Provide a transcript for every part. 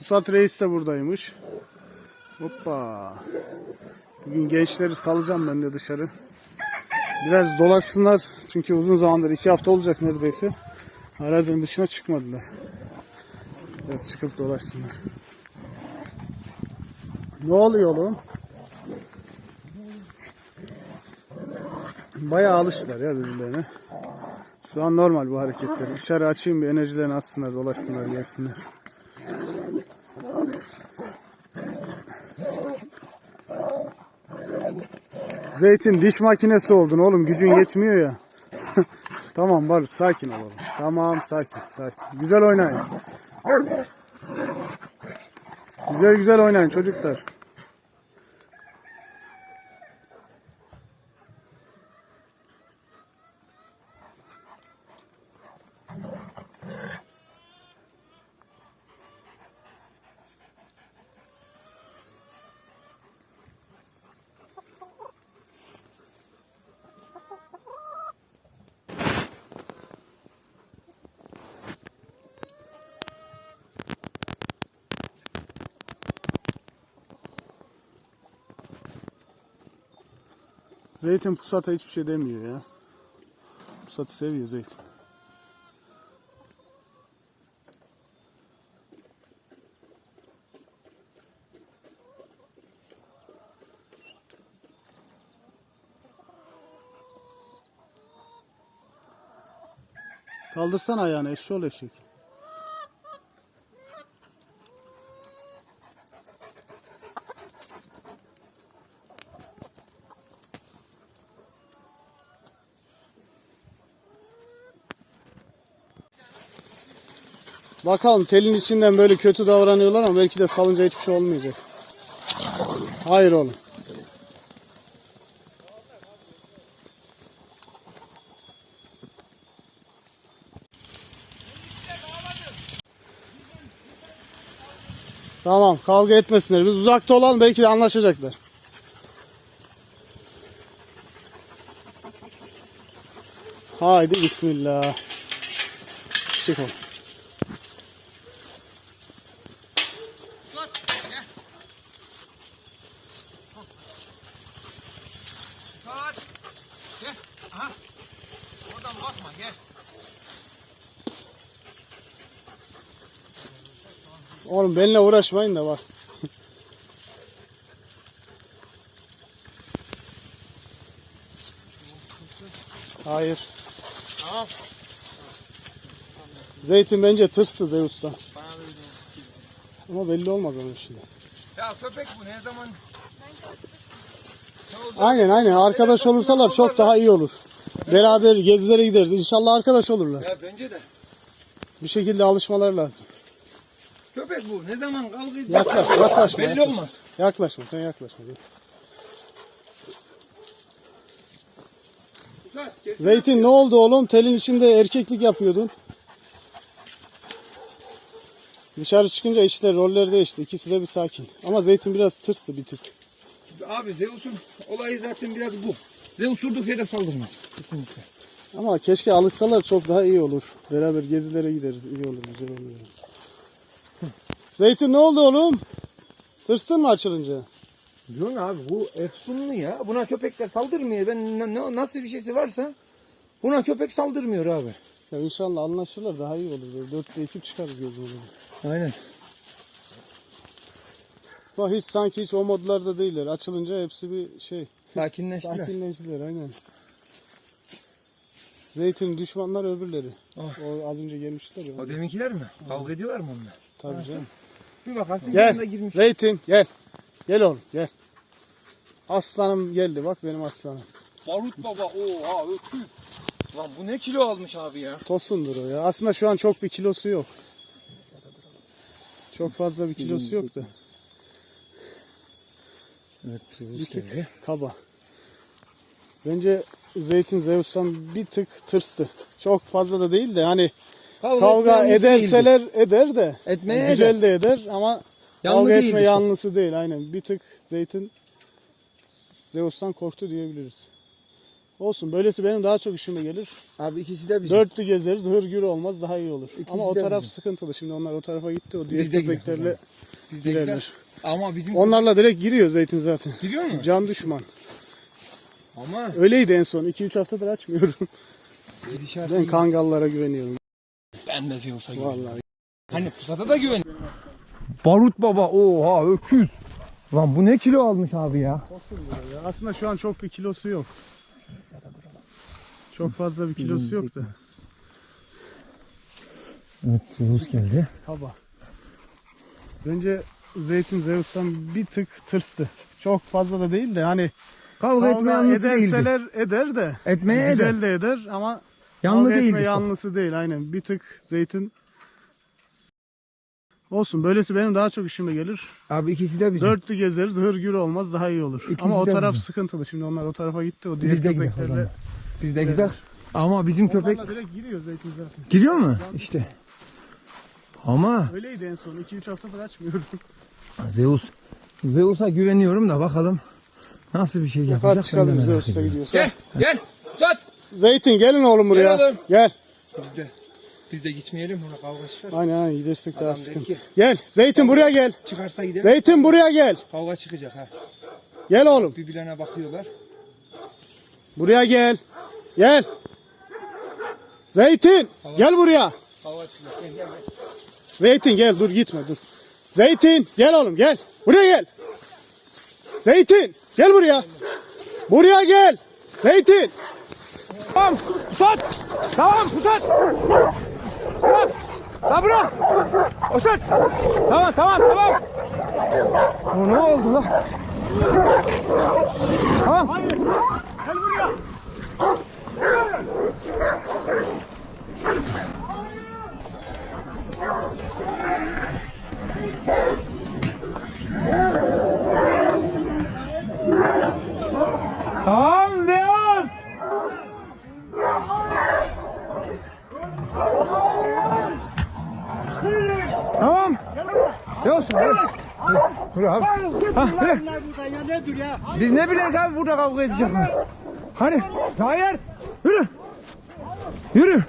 Pusat Reis de buradaymış. Hoppa. Bugün gençleri salacağım ben de dışarı. Biraz dolaşsınlar. Çünkü uzun zamandır iki hafta olacak neredeyse. Arazinin dışına çıkmadılar. Biraz çıkıp dolaşsınlar. Ne oluyor oğlum? Bayağı alıştılar ya birbirlerine. Şu an normal bu hareketler. Dışarı açayım bir enerjilerini atsınlar, dolaşsınlar, gelsinler. Zeytin diş makinesi oldun oğlum. Gücün yetmiyor ya. tamam var sakin ol oğlum. Tamam sakin sakin. Güzel oynayın. Güzel güzel oynayın çocuklar. Zeytin pusata hiçbir şey demiyor ya. Pusatı seviyor zeytin. Kaldırsana ayağını eşşoğlu eşek. Bakalım telin içinden böyle kötü davranıyorlar ama belki de salınca hiçbir şey olmayacak. Hayır oğlum. Tamam kavga etmesinler. Biz uzakta olalım belki de anlaşacaklar. Haydi bismillah. Çık oğlum. Oradan bakma gel. Oğlum benimle uğraşmayın da bak. Hayır. Tamam. Zeytin bence tırstı Zeus'tan. Ama belli olmaz onun şimdi. Ya köpek bu ne zaman? Aynen aynen arkadaş olursalar çok daha iyi olur. Beraber gezilere gideriz. İnşallah arkadaş olurlar. Ya bence de. Bir şekilde alışmaları lazım. Köpek bu. Ne zaman kavga edecek? Yaklaş, yaklaşma. Belli yaklaşma. olmaz. Yaklaşma, sen yaklaşma. Zeytin ne oldu oğlum? Telin içinde erkeklik yapıyordun. Dışarı çıkınca işte roller değişti. İkisi de bir sakin. Ama Zeytin biraz tırstı bir tık. Abi Zeus'un olayı zaten biraz bu. Zeus durduk yere saldırmaz. Kesinlikle. Ama keşke alışsalar çok daha iyi olur. Beraber gezilere gideriz. İyi olur, güzel olur. Zeytin ne oldu oğlum? Tırstın mı açılınca? Diyorsun abi bu efsunlu ya. Buna köpekler saldırmıyor. Ben ne- nasıl bir şeysi varsa buna köpek saldırmıyor abi. Ya inşallah anlaşırlar daha iyi olur. Böyle Dörtte ekip çıkarız gözümüzü. Aynen. Bak hiç sanki hiç o modlarda değiller. Açılınca hepsi bir şey. Sakinleştiler. Sakinleştiler aynen. Zeytin düşmanlar öbürleri. Oh. O az önce gelmişler ya. O deminkiler mi? Kavga ediyorlar mı onunla? Tabii canım. Bir bakarsın Gel. girmiş. Zeytin gel. Gel oğlum gel. Aslanım geldi bak benim aslanım. Barut baba oha öküz. Lan bu ne kilo almış abi ya? Tosundur o ya. Aslında şu an çok bir kilosu yok. Çok fazla bir kilosu yok da. Evet Bir tık kaba. Bence Zeytin Zeus'tan bir tık tırstı. Çok fazla da değil de hani kavga ederseler eder de. Etmeye güzel de eder ama Yanlı kavga değil etme çok. yanlısı değil aynen. Bir tık Zeytin Zeus'tan korktu diyebiliriz. Olsun böylesi benim daha çok işime gelir. Abi ikisi de bizim. Dörtlü gezeriz hırgür olmaz daha iyi olur. İkisi Ama o taraf bizim. sıkıntılı. Şimdi onlar o tarafa gitti. O diğer köpeklerle girerler. Ama bizim Onlarla direkt giriyor zeytin zaten. Giriyor mu? Can düşman. Ama Öyleydi en son. 2-3 haftadır açmıyorum. gidişat Ben kangallara güveniyorum. ben de Zeus'a Vallahi. Hani pusata da güven. Barut baba oha öküz. Lan bu ne kilo almış abi ya? Ya Aslında şu an çok bir kilosu yok. Çok fazla bir kilosu yok da. Evet Zeus geldi. Hava. Önce Zeytin Zeus'tan bir tık tırstı. Çok fazla da değil de hani Kavga, etme kavga yanlısı değildi. ederseler eder de. Etmeye eder. Güzel de eder ama Yanlı kavga etme değildi. çok. yanlısı değil aynen. Bir tık Zeytin Olsun böylesi benim daha çok işime gelir. Abi ikisi de bizim. Dörtlü gezeriz hırgür olmaz daha iyi olur. İkisi ama o taraf bizim. sıkıntılı. Şimdi onlar o tarafa gitti. O diğer Biz de köpeklerle. Biz de gider. Ama bizim köpek Onlarla direkt giriyor Zeytin zaten. giriyor mu? İşte. Ama Öyleydi en son. 2-3 haftadır açmıyorum. Zeus. Zeus'a güveniyorum da bakalım nasıl bir şey yapacak. Hadi çıkalım ben de bize merak usta ediyorum. gidiyorsa. Gel gel uzat. Zeytin gelin oğlum buraya. Gel oğlum. Gel. Biz de biz de gitmeyelim ona kavga çıkar. Aynen aynen gidersek daha Adam sıkıntı. ki- Gel. Zeytin buraya gel. Çıkarsa gidelim. Zeytin buraya gel. Kavga çıkacak ha. Gel oğlum. Birbirlerine bakıyorlar. Buraya gel. Gel. Zeytin gel buraya. Kavga çıkacak. Gel gel gel. Zeytin gel dur gitme dur. Zeytin gel oğlum gel. Buraya gel. Zeytin gel buraya. Buraya gel. Zeytin. Tamam pusat. Tamam pusat. Pusat. La bırak. Pusat. Tamam tamam tamam. O ne oldu la? Tamam. Gel buraya. Tamam Zeus. Tamam. Zeus. hadi. Dur abi. Ha, yürü. Biz ne bileyim abi burada kavga edeceğiz. Hadi. Hayır. Yürü. Yürü.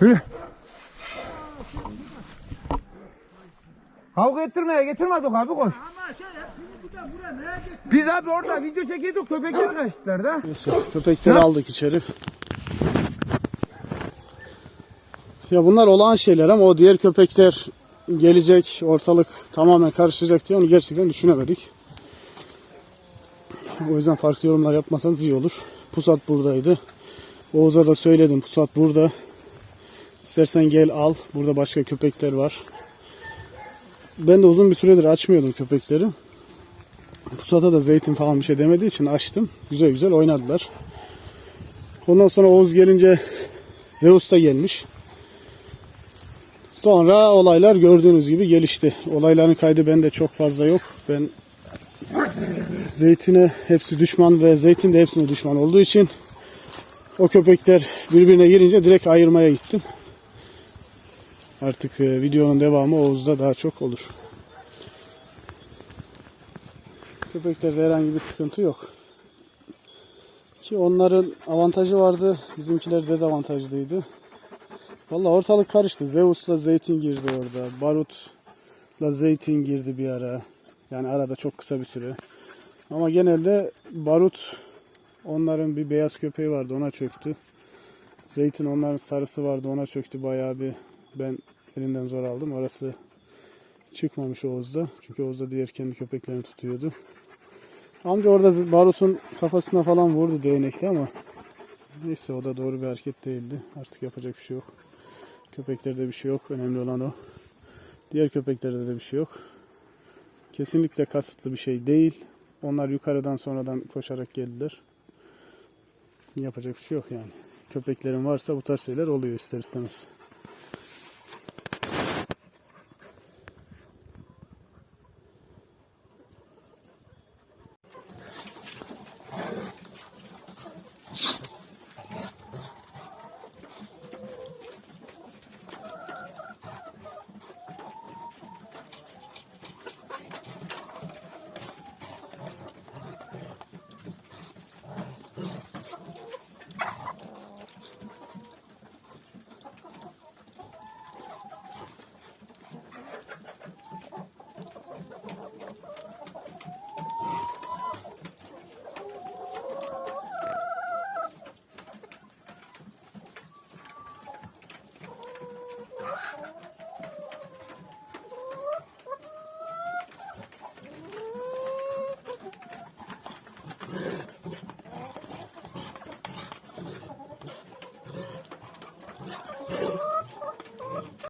Yürü. Kavga ettirmeye getirmedik abi koş. Biz abi orada video çekiyorduk köpekler kaçtılar da. Neyse köpekleri aldık içeri. Ya bunlar olağan şeyler ama o diğer köpekler gelecek, ortalık tamamen karışacak diye onu gerçekten düşünemedik. O yüzden farklı yorumlar yapmasanız iyi olur. Pusat buradaydı. Oğuz'a da söyledim Pusat burada. İstersen gel al. Burada başka köpekler var. Ben de uzun bir süredir açmıyordum köpekleri. Pusat'a da zeytin falan bir şey demediği için açtım. Güzel güzel oynadılar. Ondan sonra Oğuz gelince Zeus da gelmiş. Sonra olaylar gördüğünüz gibi gelişti. Olayların kaydı bende çok fazla yok. Ben zeytine hepsi düşman ve zeytin de hepsine düşman olduğu için o köpekler birbirine girince direkt ayırmaya gittim. Artık e, videonun devamı Oğuz'da daha çok olur. Köpeklerde herhangi bir sıkıntı yok. Ki onların avantajı vardı, bizimkiler dezavantajlıydı. Valla ortalık karıştı. Zeus'la Zeytin girdi orada. Barut'la Zeytin girdi bir ara. Yani arada çok kısa bir süre. Ama genelde Barut onların bir beyaz köpeği vardı ona çöktü. Zeytin onların sarısı vardı ona çöktü bayağı bir. Ben elinden zor aldım. Orası çıkmamış Oğuz'da. Çünkü Oğuz'da diğer kendi köpeklerini tutuyordu. Amca orada Barut'un kafasına falan vurdu değnekle ama neyse o da doğru bir hareket değildi. Artık yapacak bir şey yok. Köpeklerde bir şey yok. Önemli olan o. Diğer köpeklerde de bir şey yok. Kesinlikle kasıtlı bir şey değil. Onlar yukarıdan sonradan koşarak geldiler. Yapacak bir şey yok yani. Köpeklerin varsa bu tarz şeyler oluyor ister istemez.